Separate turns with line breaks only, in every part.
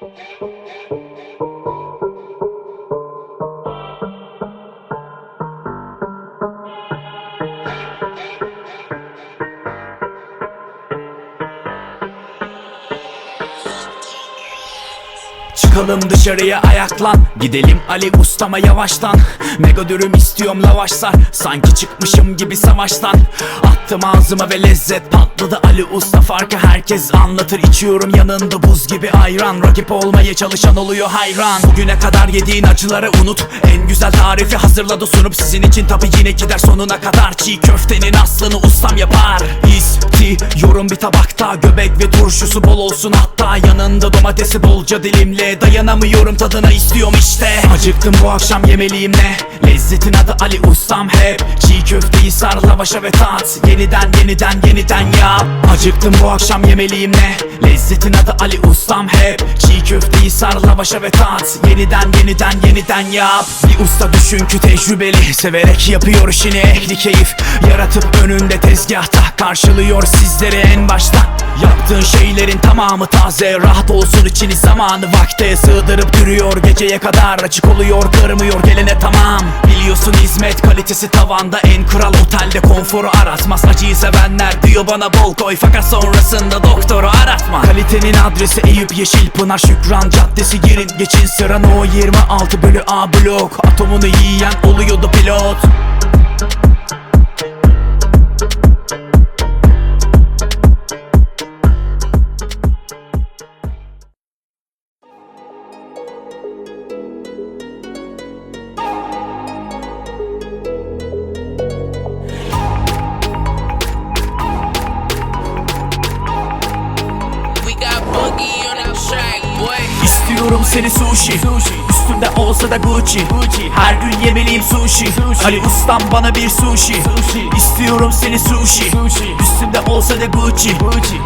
thank you Çıkalım dışarıya ayaklan. Gidelim Ali ustama yavaştan. Mega dürüm istiyorum lavaşlar Sanki çıkmışım gibi savaştan. Attım ağzıma ve lezzet patladı. Ali usta farkı herkes anlatır. İçiyorum yanında buz gibi ayran. Rakip olmaya çalışan oluyor hayran. Bugüne kadar yediğin acıları unut. En güzel tarifi hazırladı sunup Sizin için. Tabi yine gider sonuna kadar. Çiğ köftenin aslını ustam yapar İstiyorum bir tabakta Göbek ve turşusu bol olsun. Hatta Yanında domatesi bolca dilimle. Dayanamıyorum tadına istiyorum işte. Acıktım bu akşam yemeliyim ne Lezzetin adı Ali ustam. Hep Çiğ köfteyi sar lavaşa ve tat. Yeniden yeniden yeniden yap. Acıktım bu akşam yemeliyim ne Lezzetin adı Ali ustam. Hep Çiğ köfteyi sar lavaşa ve tat. Yeniden yeniden yeniden yap usta düşün ki tecrübeli. Severek yapıyor işini ehli keyif. Yaratıp önünde tezgahta Karşılıyor sizleri en başta. Yaptığın şeylerin tamamı taze. Rahat olsun içini zamanı vakte Sığdırıp duruyor geceye kadar Açık oluyor kırmıyor. Gelene tamam. Biliyorsun hizmet kalitesi tavanda En kral otelde konforu aratmaz. Acıyı sevenler diyor bana bol koy. Fakat sonrasında doktoru aratma. Kalitenin adresi Eyüp Yeşilpınar Şükran Caddesi. Girin geçin. Sıra No 26 bölü A blok Atomunu yiyen oluyordu pilot
We got Boogie on the.
İstiyorum seni sushi. Üstümde olsa da Gucci. Her gün yemeliyim sushi. Ali ustam bana bir sushi. İstiyorum seni sushi. Üstümde olsa da Gucci.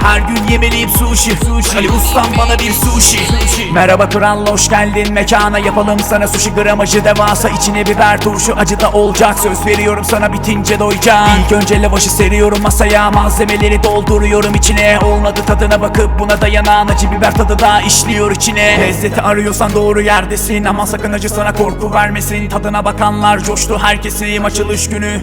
Her gün yemeliyim sushi. Ali ustam bana bir sushi. Merhaba kral hoş geldin. Mekana Yapalım sana sushi. Gramajı devasa içine biber turşu acı da olacak. Söz veriyorum sana bitince doyacağım. İlk önce lavaşı seriyorum masaya Malzemeleri dolduruyorum içine. Olmadı tadına bakıp buna dayanan acı biber tadı da işliyor içine Lezzeti arıyorsan doğru yerdesin. Ama sakın acı sana korku vermesin. Tadına bakanlar coştu herkesim açılış günü